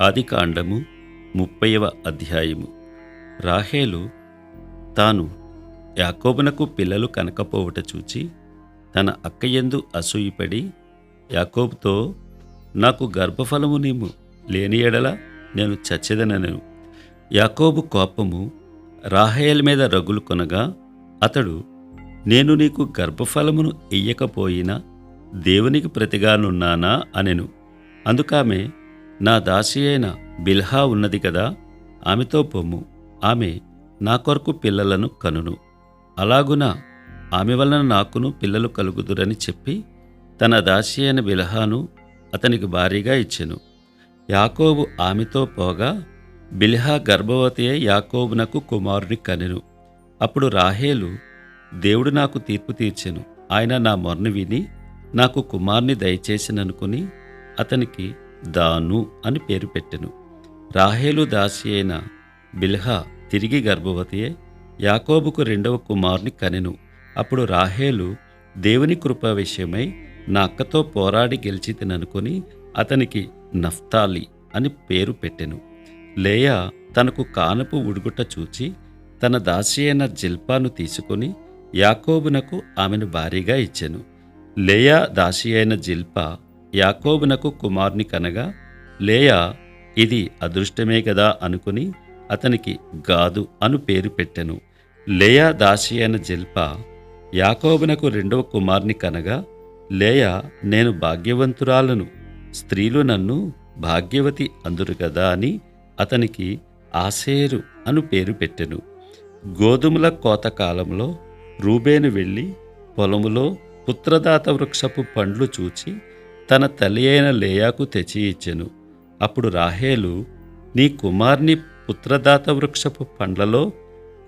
ఆదికాండము ముప్పైవ అధ్యాయము. రాహేలు తాను యాకోబునకు పిల్లలు కనకపోవుట చూచి తన అక్కయందు అసూయపడి యాకోబుతో నాకు గర్భఫలము నీము లేని ఎడల నేను చచ్చేదనను. యాకోబు కోపము రాహేల్ మీద రగులు కొనగా అతడు నేను నీకు గర్భఫలమును ఇయ్యకపోయినా దేవునికి ప్రతిగానున్నానా అనెను. అందుకామె నా దాసి అయిన బిల్హా ఉన్నది కదా ఆమెతో పొమ్ము. ఆమె నా కొరకు పిల్లలను కనును. అలాగున ఆమె వలన నాకును పిల్లలు కలుగుదురని చెప్పి తన దాసి అయిన బిల్హాను అతనికి భారీగా ఇచ్చెను. యాకోబు ఆమెతో పోగా బిల్హా గర్భవతి అయి యాకోబునకు కుమారుని కనెను. అప్పుడు రాహేలు దేవుడు నాకు తీర్పు తీర్చెను. ఆయన నా మొరను విని నాకు కుమార్ని దయచేసిననుకుని అతనికి దాను అని పేరు పెట్టెను. రాహేలు దాసి అయిన బిల్హా తిరిగి గర్భవతి అయి యాకోబుకు రెండవ కుమారుని కనెను. అప్పుడు రాహేలు దేవుని కృప విషయమై నా అక్కతో పోరాడి గెలిచి తిననుకొని అతనికి నఫ్తాలి అని పేరు పెట్టెను. లేయా తనకు కానపు ఉడుగుట చూచి తన దాసి అయిన జిల్పాను తీసుకొని యాకోబునకు ఆమెను భారీగా ఇచ్చెను. లేయా దాసి అయిన జిల్పా యాకోబునకు కుమార్ని కనగా లేయా ఇది అదృష్టమే కదా అనుకుని అతనికి గాదు అను పేరు పెట్టెను. లేయా దాసి అయిన జిల్పా యాకోబునకు రెండవ కుమార్ని కనగా లేయా నేను భాగ్యవంతురాలను. స్త్రీలు నన్ను భాగ్యవతి అందురు కదా అని అతనికి ఆసేరు అను పేరు పెట్టెను. గోధుమల కోత కాలంలో రూబేను వెళ్ళి పొలములో పుత్రదాత వృక్షపు పండ్లు చూచి తన తల్లి అయిన లేయాకు తెచ్చి ఇచ్చెను. అప్పుడు రాహేలు నీ కుమార్ని పుత్రదాత వృక్షపు పండ్లలో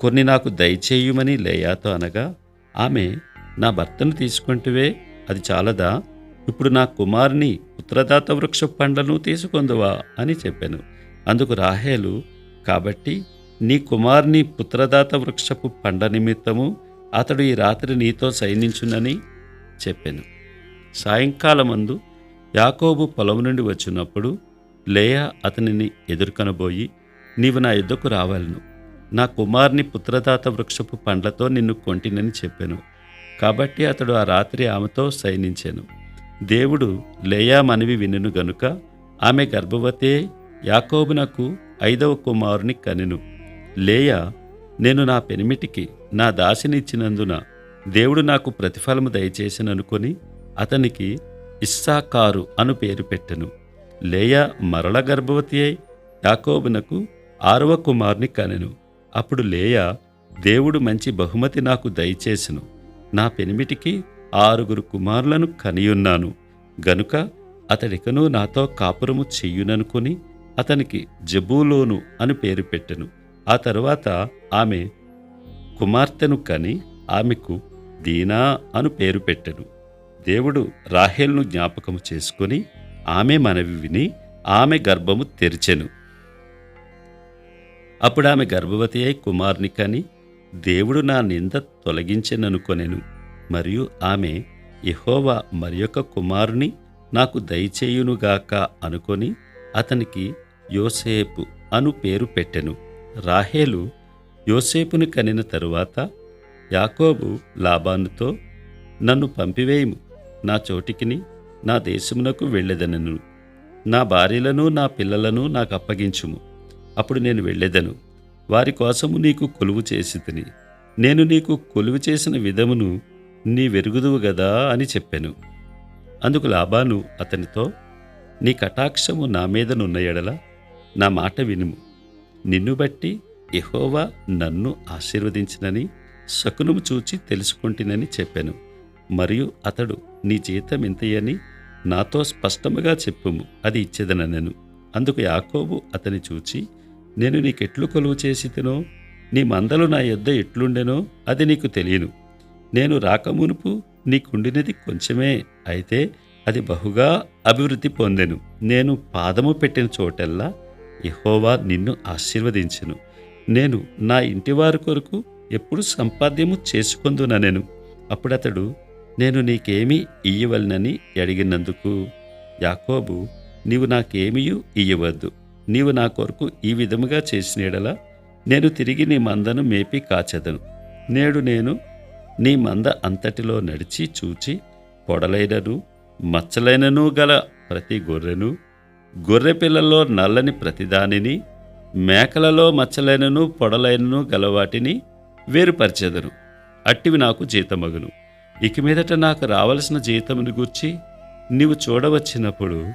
కొన్ని నాకు దయచేయుమని లేయాతో అనగా ఆమె నా భర్తను తీసుకుంటువే అది చాలదా? ఇప్పుడు నా కుమార్ని పుత్రదాత వృక్ష పండ్లను తీసుకొందువా? అని చెప్పాను. అందుకు రాహేలు కాబట్టి నీ కుమార్ని పుత్రదాత వృక్షపు పండ నిమిత్తము అతడు ఈ రాత్రి నీతో సైనించునని చెప్పాను. సాయంకాలమందు యాకోబు పొలం నుండి వచ్చినప్పుడు లేయా అతనిని ఎదుర్కొనబోయి నీవు నా యుద్ధకు రావాలను. నా కుమార్ని పుత్రదాత వృక్షపు పండ్లతో నిన్ను కొంటినని చెప్పాను. కాబట్టి అతడు ఆ రాత్రి ఆమెతో శయనించాను దేవుడు లేయా మనవి వినును గనుక ఆమె గర్భవతే యాకోబునకు ఐదవ కుమారుని కనెను. లేయా నేను నా పెనిమిటికి నా దాసిని ఇచ్చినందున దేవుడు నాకు ప్రతిఫలము దయచేసిననుకొని అతనికి ఇస్సాకారు అను పేరు పెట్టెను. లేయా మరల గర్భవతి అయి యాకోబునకు ఆరవ కుమార్ని కనెను. అప్పుడు లేయా దేవుడు మంచి బహుమతి నాకు దయచేసెను. నా పెనిమిటికి ఆరుగురు కుమారులను కనియున్నాను. గనుక అతడికను నాతో కాపురము చెయ్యుననుకుని అతనికి జబూలోను అని పేరు పెట్టెను. ఆ తరువాత ఆమె కుమార్తెను కని ఆమెకు దీనా అను పేరు పెట్టెను. దేవుడు రాహేల్ను జ్ఞాపకము చేసుకుని ఆమె మనవి విని ఆమె గర్భము తెరిచెను. అప్పుడు ఆమె గర్భవతి అయి కుమార్ని కని దేవుడు నా నింద తొలగించెననుకొనెను. మరియు ఆమె యెహోవా మరియొక కుమారుని నాకు దయచేయునుగాక అనుకొని అతనికి యోసేపు అను పేరు పెట్టెను. రాహేలు యోసేపును కనిన తరువాత యాకోబు లాబానుతో నన్ను పంపివేయము. నా చోటికిని నా దేశమునకు వెళ్ళెదనను. నా భార్యలను నా పిల్లలను నాకు అప్పగించుము. అప్పుడు నేను వెళ్ళేదను. వారి కోసము నీకు కొలువు చేసి తిని నేను నీకు కొలువు చేసిన విధమును నీ వెరుగుదువు గదా అని చెప్పాను. అందుకు లాభాను అతనితో నీ కటాక్షము నా మీదనున్న ఎడల నా మాట వినుము. నిన్ను బట్టి ఎహోవా నన్ను ఆశీర్వదించినని శకునము చూచి తెలుసుకుంటునని చెప్పాను. మరియు అతడు నీ జీతం ఇంతయని నాతో స్పష్టముగా చెప్పుము అది ఇచ్చేదనను అందుకు యాకోబు అతని చూచి నేను నీకెట్లు కొలువు చేసి తినో నీ మందలు నా యొద్ద ఎట్లుండెనో అది నీకు తెలియను. నేను రాకమునుపు నీకుండినది కొంచెమే అయితే అది బహుగా అభివృద్ధి పొందెను. నేను పాదము పెట్టిన చోటెల్లా యెహోవా నిన్ను ఆశీర్వదించెను. నేను నా ఇంటివారి కొరకు ఎప్పుడు సంపాద్యము చేసుకొందుననెను. అప్పుడతడు నేను నీకేమీ ఇయ్యవలనని అడిగినందుకు యాకోబు నీవు నాకేమీయూ ఇయ్యవద్దు. నీవు నా కొరకు ఈ విధముగా చేసినడలా నేను తిరిగి నీ మందను మేపి కాచెదను. నేడు నేను నీ మంద అంతటిలో నడిచి చూచి పొడలైనను మచ్చలైనను గల ప్రతి గొర్రెను గొర్రె పిల్లల్లో నల్లని ప్రతిదానిని మేకలలో మచ్చలైనను పొడలైనను గలవాటిని వేరుపరిచెదను. అట్టివి నాకు జీతమగును. ఇక మీదట నాకు రావలసిన జీతమును గూర్చి నీవు చూడవచ్చినప్పుడు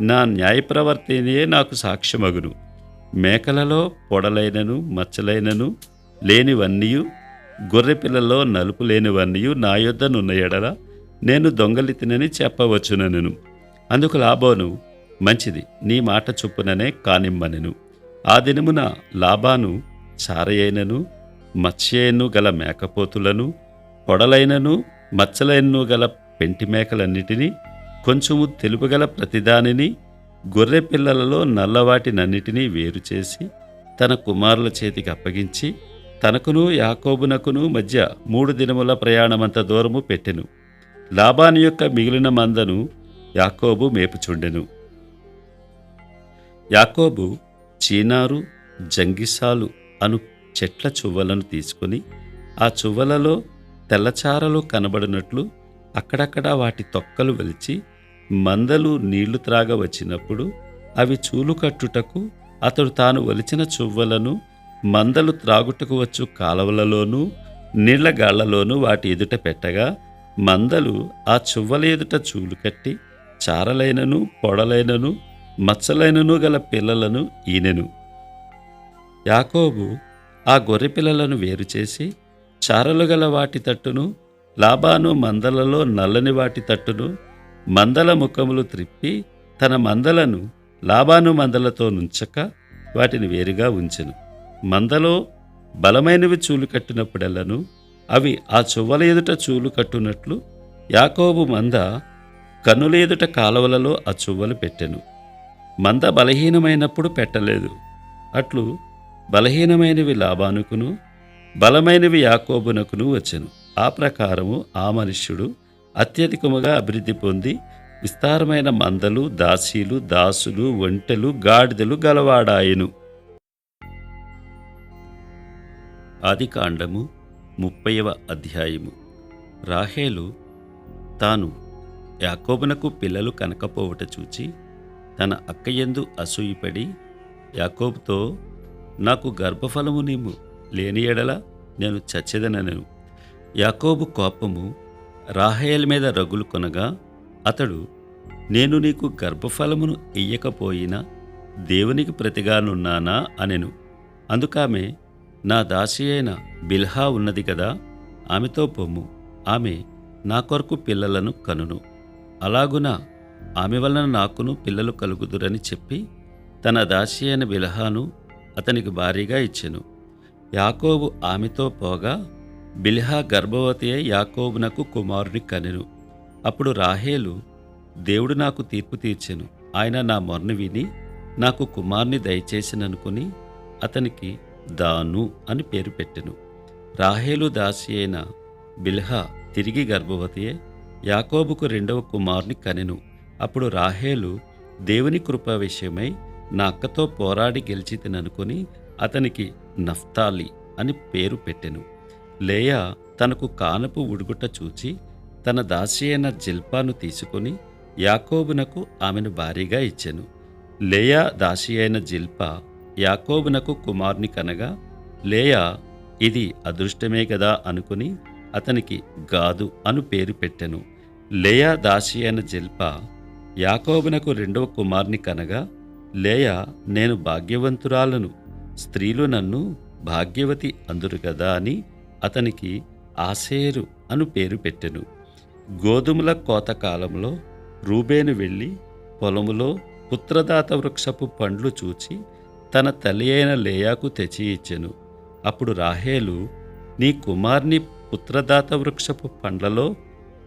నా న్యాయప్రవర్తనయే నాకు సాక్ష్యమగును. మేకలలో పొడలైనను మచ్చలైనను లేనివన్నీయు గొర్రెపిల్లలో నలుపు లేనివన్నీయు నా యొద్దనున్న ఎడల నేను దొంగలితినని చెప్పవచ్చునను అందుకు లాభోను మంచిది నీ మాట చొప్పుననే కానిమ్మనెను. ఆ దినమున లాభాను సారయైనను మత్స్యను గల మేకపోతులను పొడలైనను మచ్చలెన్నో గల పెంటి మేకలన్నిటినీ కొంచెము తెలుపుగల ప్రతిదానిని గొర్రె పిల్లలలో నల్లవాటినన్నిటినీ వేరు చేసి తన కుమారుల చేతికి అప్పగించి తనకును యాకోబునకును మధ్య మూడు దినముల ప్రయాణమంత దూరము పెట్టెను. లాబాని యొక్క మిగిలిన మందను యాకోబు మేపుచుండెను. యాకోబు చీనారు జంగిసాలు అను చెట్ల చువ్వలను తీసుకుని ఆ చువ్వలలో తెల్లచారలు కనబడినట్లు అక్కడక్కడ వాటి తొక్కలు వెలిచి మందలు నీళ్ళు త్రాగ వచ్చినప్పుడు అవి చూలు కట్టుటకు అతడు తాను వలిచిన చువ్వలను మందలు త్రాగుటకు వచ్చు కాలవలలోనూ నీళ్ళగాళ్ళలోనూ వాటి ఎదుట పెట్టగా మందలు ఆ చువ్వల ఎదుట చూలు కట్టి చారలైనను పొడలైనను మచ్చలైనను గల పిల్లలను ఈనెను. యాకోబు ఆ గొర్రె పిల్లలను వేరు చేసి చారలు గల వాటి తట్టును లాబాను మందలలో నల్లని వాటి తట్టును మందల ముఖములు త్రిప్పి తన మందలను లాబాను మందలతో నుంచక వాటిని వేరుగా ఉంచెను. మందలో బలమైనవి చూలు కట్టినప్పుడెల్లను అవి ఆ చువ్వల ఎదుట చూలు కట్టునట్లు యాకోబు మంద కన్నుల ఎదుట కాలవలలో ఆ చువ్వలు పెట్టెను. మంద బలహీనమైనప్పుడు పెట్టలేదు. అట్లు బలహీనమైనవి లాభానుకును బలమైనవి యాకోబునకును వచ్చెను. ఆ ప్రకారము ఆ మనుష్యుడు అత్యధికముగా అభివృద్ధి పొంది విస్తారమైన మందలు దాసీలు దాసులు ఒంటెలు గాడిదలు గలవాడాయెను. ఆదికాండము ముప్పైవ అధ్యాయము. రాహేలు తాను యాకోబునకు పిల్లలు కనకపోవట చూచి తన అక్కయందు అసూయపడి యాకోబుతో నాకు గర్భఫలము నీము లేని ఎడల నేను చచ్చేదనను యాకోబు కోపము రాహేల్ మీద రగులు కొనగా అతడు నేను నీకు గర్భఫలమును ఇయ్యకపోయినా దేవునికి ప్రతిగానున్నానా అనెను. అందుకామె నా దాసి అయిన బిల్హా ఉన్నది కదా ఆమెతో పొమ్ము ఆమె నా కొరకు పిల్లలను కనును. అలాగున ఆమె వలన నాకును పిల్లలు కలుగుదురని చెప్పి తన దాసి అయిన బిల్హాను అతనికి భారీగా ఇచ్చెను. యాకోబు ఆమెతో పోగా బిల్హా గర్భవతి అయి యాకోబునకు కుమారుని కనెను. అప్పుడు రాహేలు దేవుడు నాకు తీర్పు తీర్చెను. ఆయన నా మొరను విని నాకు కుమార్ని దయచేసిననుకుని అతనికి దాను అని పేరు పెట్టెను. రాహేలు దాసి అయిన బిల్హా తిరిగి గర్భవతియే యాకోబుకు రెండవ కుమారుని కనెను. అప్పుడు రాహేలు దేవుని కృప విషయమై నా అక్కతో పోరాడి గెలిచి తిననుకుని అతనికి నఫ్తాలి అని పేరు పెట్టెను. లేయా తనకు కానపు ఉడుగుట చూచి తన దాసి అయిన జిల్పాను తీసుకుని యాకోబునకు ఆమెను భారీగా ఇచ్చెను. లేయా దాసి అయిన జిల్పా యాకోబునకు కుమార్ని కనగా లేయా ఇది అదృష్టమే కదా అనుకుని అతనికి గాదు అను పేరు పెట్టెను. లేయా దాసి అయిన జిల్పా యాకోబునకు రెండవ కుమార్ని కనగా లేయా నేను భాగ్యవంతురాలను స్త్రీలు నన్ను భాగ్యవతి అందురు కదా అని అతనికి ఆసేరు అను పేరు పెట్టెను. గోధుమల కోత కాలంలో రూబేను వెళ్ళి పొలములో పుత్రదాత వృక్షపు పండ్లు చూచి తన తల్లి అయిన లేయాకు తెచ్చి ఇచ్చెను. అప్పుడు రాహేలు నీ కుమార్ని పుత్రదాత వృక్షపు పండ్లలో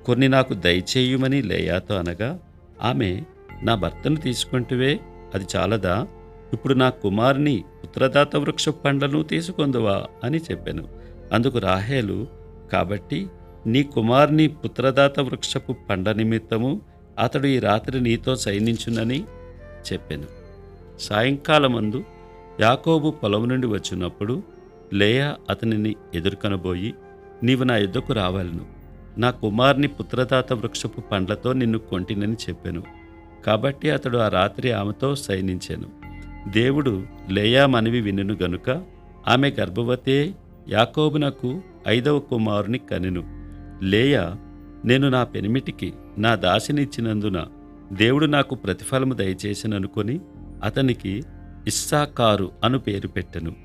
కొన్ని నాకు దయచేయుమని లేయాతో అనగా ఆమె నా భర్తను తీసుకుంటువే అది చాలదా? ఇప్పుడు నా కుమార్ని పుత్రదాత వృక్ష పండ్లను తీసుకొందువా అని చెప్పాను. అందుకు రాహేలు కాబట్టి నీ కుమార్ని పుత్రదాత వృక్షపు పండ్ల నిమిత్తము అతడు ఈ రాత్రి నీతో సైనించునని చెప్పాను. సాయంకాలమందు యాకోబు పొలం నుండి వచ్చినప్పుడు లేయా అతనిని ఎదుర్కొనబోయి నీవు నా యుద్ధకు రావాలను. నా కుమార్ని పుత్రదాత వృక్షపు పండ్లతో నిన్ను కొంటినని చెప్పాను. కాబట్టి అతడు ఆ రాత్రి ఆమెతో సైనించాను. దేవుడు లేయా మనవి వినును గనుక ఆమె గర్భవతే యాకోబునకు ఐదవ కుమారుని కనెను. లేయా నేను నా పెనిమిటికి నా దాసినిచ్చినందున దేవుడు నాకు ప్రతిఫలము దయచేసిననుకొని అతనికి ఇస్సాకారు అను పేరు పెట్టెను.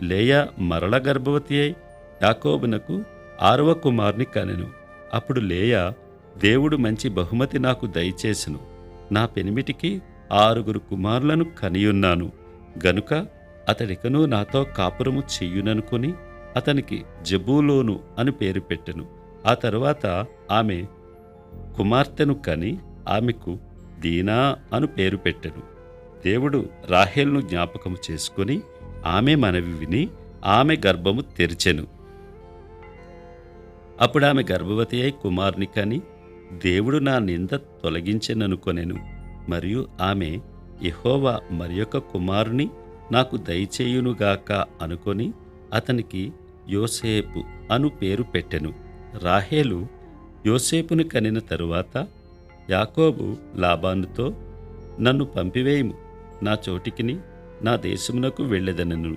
లేయా మరల గర్భవతి అయి యాకోబునకు ఆరవ కుమారుని కనెను. అప్పుడు లేయా దేవుడు మంచి బహుమతి నాకు దయచేసెను. నా పెనిమిటికి ఆరుగురు కుమారులను కనియున్నాను. గనుక అతడికను నాతో కాపురము చెయ్యుననుకొని అతనికి జబూలోను అని పేరు పెట్టెను. ఆ తరువాత ఆమె కుమార్తెను కని ఆమెకు దీనా అను పేరు పెట్టెను. దేవుడు రాహేల్ను జ్ఞాపకము చేసుకొని ఆమె మనవి విని ఆమె గర్భము తెరిచెను. అప్పుడు ఆమె గర్భవతి అయి కుమారుని కని దేవుడు నా నింద తొలగించెననుకొనెను. మరియు ఆమె యెహోవా మరియొక కుమారుని నాకు దయచేయునుగాక అనుకొని అతనికి యోసేపు అను పేరు పెట్టెను. రాహేలు యోసేపును కనిన తరువాత యాకోబు లాబానుతో నన్ను పంపివేయము నా చోటికిని నా దేశమునకు వెళ్ళెదనను.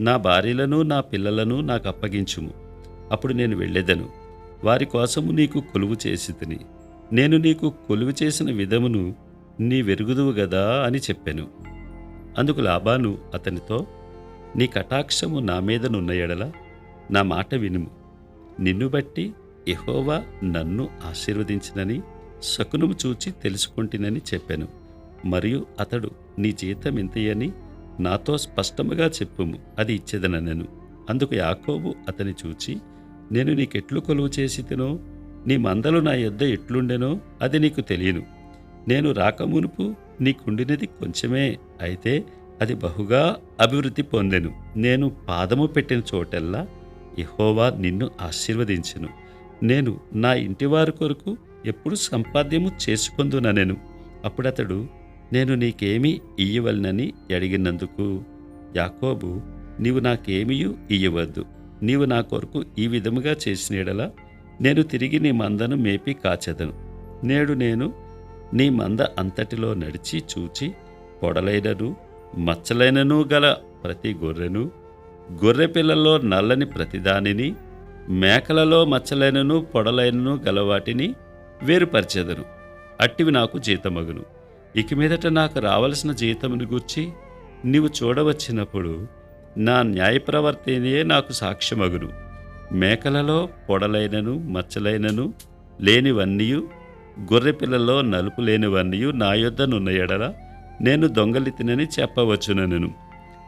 నా భార్యలను నా పిల్లలను నాకు అప్పగించుము. అప్పుడు నేను వెళ్ళెదను. వారి కోసము నీకు కొలువు చేసి తిని. నేను నీకు కొలువు చేసిన విధమును నీ వెరుగుదువు గదా అని చెప్పాను. అందుకు లాబాను అతనితో నీ కటాక్షము నా మీదనున్న ఎడల నా మాట వినుము. నిన్ను బట్టి ఎహోవా నన్ను ఆశీర్వదించినని శకునము చూచి తెలుసుకుంటునని చెప్పాను. మరియు అతడు నీ జీతం ఇంతయని నాతో స్పష్టముగా చెప్పుము అది ఇచ్చేదనను అందుకు యాకోబు అతని చూచి నేను నీకెట్లు కొలువు చేసి తినో నీ మందలు నా యొద్ద ఎట్లుండెనో అది నీకు తెలియను. నేను రాకమునుపు నీకుండినది కొంచెమే అయితే అది బహుగా అభివృద్ధి పొందెను. నేను పాదము పెట్టిన చోటెల్లా ఇహోవా నిన్ను ఆశీర్వదించెను. నేను నా ఇంటివారి కొరకు ఎప్పుడు సంపాద్యము చేసుకుందుననెను. అప్పుడతడు నేను నీకేమీ ఇయ్యవలనని అడిగినందుకు యాకోబు నీవు నాకేమీయు ఇయ్యవద్దు. నీవు నా కొరకు ఈ విధముగా చేసిన యెడల నేను తిరిగి నీ మందను మేపి కాచెదను. నేడు నేను నీ మంద అంతటిలో నడిచి చూచి పొడలైనను మచ్చలైనను గల ప్రతి గొర్రెను గొర్రె పిల్లల్లో నల్లని ప్రతిదానిని మేకలలో మచ్చలైనను పొడలైనను గలవాటిని వేరుపరిచెదను. అట్టివి నాకు జీతమగును. ఇక మీదట నాకు రావలసిన జీతమును గూర్చి నీవు చూడవచ్చినప్పుడు నా న్యాయప్రవర్తనయే నాకు సాక్ష్యమగును. మేకలలో పొడలైనను మచ్చలైనను లేనివన్నీయు గొర్రెపిల్లలో నలుపు లేనివన్నీ నా యొద్దనున్న ఎడల నేను దొంగలితినని చెప్పవచ్చునను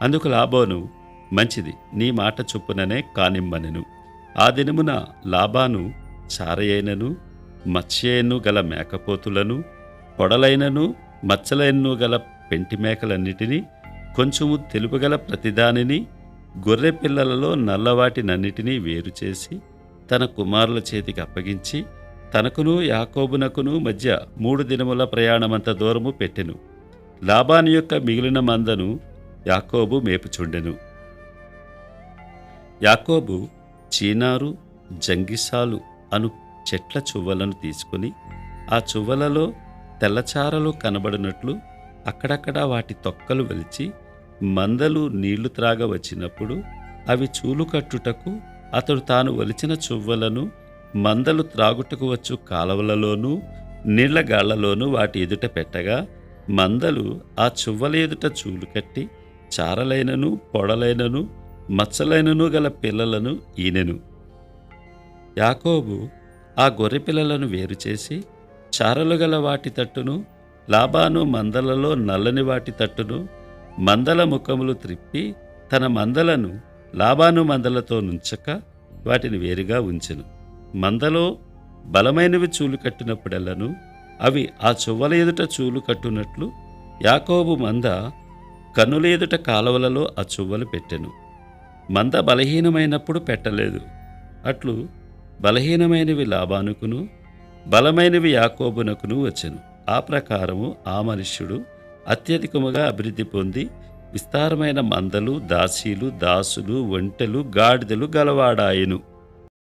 అందుకు లాభోను మంచిది నీ మాట చొప్పుననే కానిమ్మనెను. ఆ దినమున లాభాను చారయైనను మత్స్యను గల మేకపోతులను పొడలైనను మచ్చలైనను గల పెంటి మేకలన్నిటినీ కొంచెము తెలుపుగల ప్రతిదానిని గొర్రె పిల్లలలో నల్లవాటినన్నిటినీ వేరు చేసి తన కుమారుల చేతికి అప్పగించి తనకును యాకోబునకును మధ్య మూడు దినముల ప్రయాణమంత దూరము పెట్టెను. లాబాని యొక్క మిగిలిన మందను యాకోబు మేపుచుండెను. యాకోబు చీనారు జంగిసాలు అను చెట్ల చువ్వలను తీసుకుని ఆ చువ్వలలో తెల్లచారలు కనబడినట్లు అక్కడక్కడ వాటి తొక్కలు వెలిచి మందలు నీళ్ళు త్రాగ వచ్చినప్పుడు అవి చూలు కట్టుటకు అతడు తాను వలిచిన చువ్వలను మందలు త్రాగుటకు వచ్చు కాలవలలోనూ నీళ్ళగాళ్ళలోనూ వాటి ఎదుట పెట్టగా మందలు ఆ చువ్వల ఎదుట చూలు కట్టి చారలైనను పొడలైనను మచ్చలైనను గల పిల్లలను ఈనెను. యాకోబు ఆ గొర్రె పిల్లలను వేరు చేసి చారలు గల వాటి తట్టును లాభాను మందలలో నల్లని వాటి తట్టును మందల ముఖములు త్రిప్పి తన మందలను లాభాను మందలతో నుంచక వాటిని వేరుగా ఉంచెను. మందలో బలమైనవి చూలు కట్టినప్పుడెల్లను అవి ఆ చువ్వల ఎదుట చూలు కట్టునట్లు యాకోబు మంద కన్నుల ఎదుట కాలవలలో ఆ చువ్వలు పెట్టెను. మంద బలహీనమైనప్పుడు పెట్టలేదు. అట్లు బలహీనమైనవి లాభానుకును బలమైనవి యాకోబునకును వచ్చెను. ఆ ప్రకారము ఆ మనుష్యుడు అత్యధికముగా అభివృద్ధి పొంది విస్తారమైన మందలు దాసీలు దాసులు ఒంటెలు గాడిదలు గలవాడాయెను.